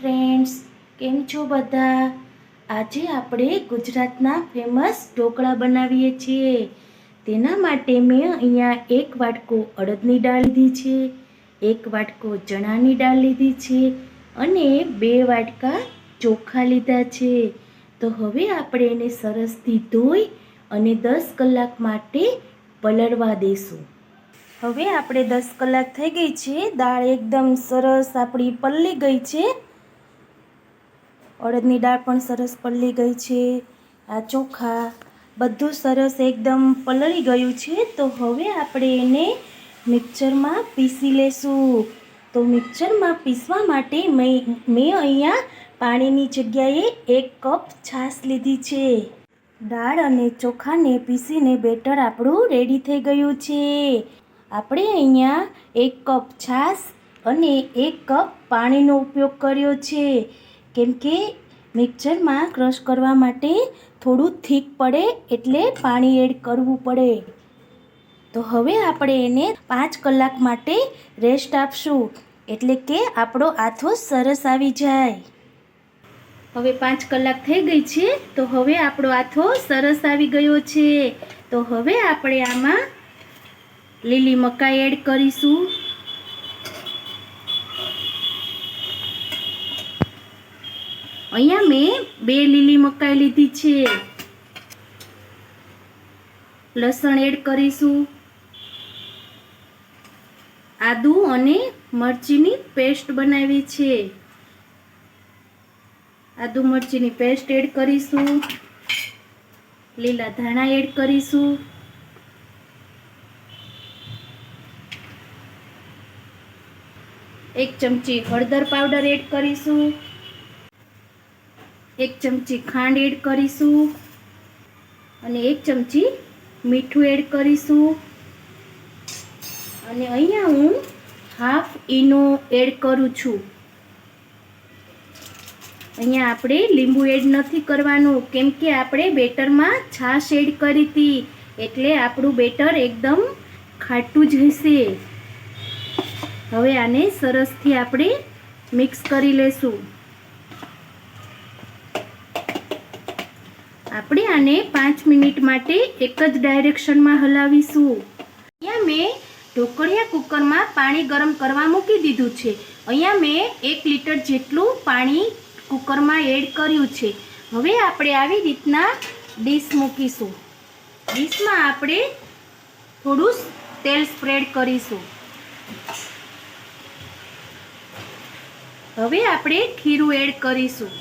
Friends કેમ છો બધા? આજે આપણે ગુજરાતના ફેમસ ઢોકળા બનાવીએ છીએ. તેના માટે મેં અહીંયા એક વાટકો અડદની દાળ લીધી છે, એક વાટકો ચણાની દાળ લીધી છે અને બે વાટકા ચોખા લીધા છે. તો હવે આપણે એને સરસથી ધોઈ અને દસ કલાક માટે પલળવા દેશું. હવે આપણે દસ કલાક થઈ ગઈ છે. દાળ એકદમ સરસ આપણી પલળી ગઈ છે. અડદની દાળ પણ સરસ પલળી ગઈ છે. આ ચોખા બધું સરસ એકદમ પલળી ગયું છે. તો હવે આપણે એને મિક્સરમાં પીસી લેશું. તો મિક્સરમાં પીસવા માટે મેં મેં અહીંયા પાણીની જગ્યાએ એક કપ છાશ લીધી છે. દાળ અને ચોખાને પીસીને બેટર આપણું રેડી થઈ ગયું છે. આપણે અહીંયા એક કપ છાશ અને એક કપ પાણીનો ઉપયોગ કર્યો છે. કેમ કે મિક્સરમાં ક્રશ કરવા માટે થોડું થીક પડે એટલે પાણી એડ કરવું પડે. તો હવે આપણે એને પાંચ કલાક માટે રેસ્ટ આપશું એટલે કે આપણો આથો સરસ આવી જાય. હવે પાંચ કલાક થઈ ગઈ છે, તો હવે આપણો આથો સરસ આવી ગયો છે. તો હવે આપણે આમાં લીલી મકાઈ એડ કરીશું. અહીંયા મેં બે લીલી મકાઈ લીધી છે. લસણ એડ કરીશું. આદુ અને મરચીની પેસ્ટ બનાવી છે. આદુ મરચીની પેસ્ટ એડ કરીશું. લીલા ધાણા એડ કરીશું. એક ચમચી હળદર પાવડર એડ કરીશું. એક ચમચી ખાંડ એડ કરીશું અને એક ચમચી મીઠું એડ કરીશું. અને અહીંયા હું હાફ ઈનો એડ કરું છું. અહીંયા આપણે લીંબુ એડ નથી કરવાનું, કેમ કે આપણે બેટરમાં છાશ એડ કરી હતી, એટલે આપણું બેટર એકદમ ખાટું જ હશે. હવે આને સરસથી આપણે મિક્સ કરી લેશું. આપણે આને પાંચ મિનિટ માટે એક જ ડાયરેક્શનમાં હલાવીશું. અહીંયા મેં ઢોકળિયા કુકરમાં પાણી ગરમ કરવા મૂકી દીધું છે. અહીંયા મેં એક લીટર જેટલું પાણી કુકરમાં એડ કર્યું છે. હવે આપણે આવી રીતના ડીશ મૂકીશું. ડીશમાં આપણે થોડું તેલ સ્પ્રેડ કરીશું. હવે આપણે ખીરું એડ કરીશું.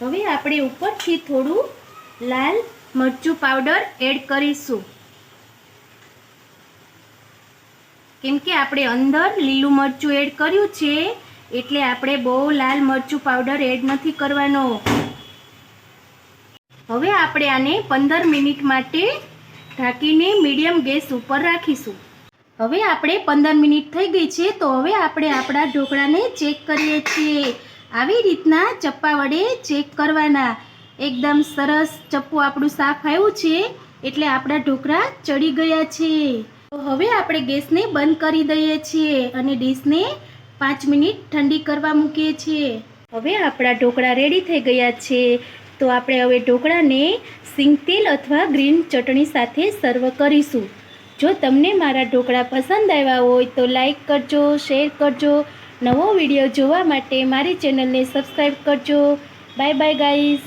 હવે આપણે ઉપરથી થોડું લાલ મરચું પાવડર એડ કરીશું. કેમ કે આપણે અંદર લીલું મરચું એડ કર્યું છે, એટલે આપણે બહુ લાલ મરચું પાવડર એડ નથી કરવાનો. હવે આપણે આને પંદર મિનિટ માટે ઢાંકીને મીડિયમ ગેસ ઉપર રાખીશું. હવે આપણે પંદર મિનિટ થઈ ગઈ છે, તો હવે આપણે આપણા ઢોકળાને ચેક કરીએ છીએ. આવી રીતના ચપ્પા વડે ચેક કરવાના. એકદમ સરસ ચપ્પું આપણું સાફ આવ્યું છે, એટલે આપણા ઢોકળા ચડી ગયા છે. તો હવે આપણે ગેસને બંધ કરી દઈએ છીએ અને ડીશને પાંચ મિનિટ ઠંડી કરવા મૂકીએ છીએ. હવે આપણા ઢોકળા રેડી થઈ ગયા છે. તો આપણે હવે ઢોકળાને સિંગ તેલ અથવા ગ્રીન ચટણી સાથે સર્વ કરીશું. જો તમને મારા ઢોકળા પસંદ આવ્યા હોય તો લાઈક કરજો શેર કરજો નવો વીડિયો જોવા માટે મારી ચેનલને સબસ્ક્રાઈબ કરજો. Bye bye guys.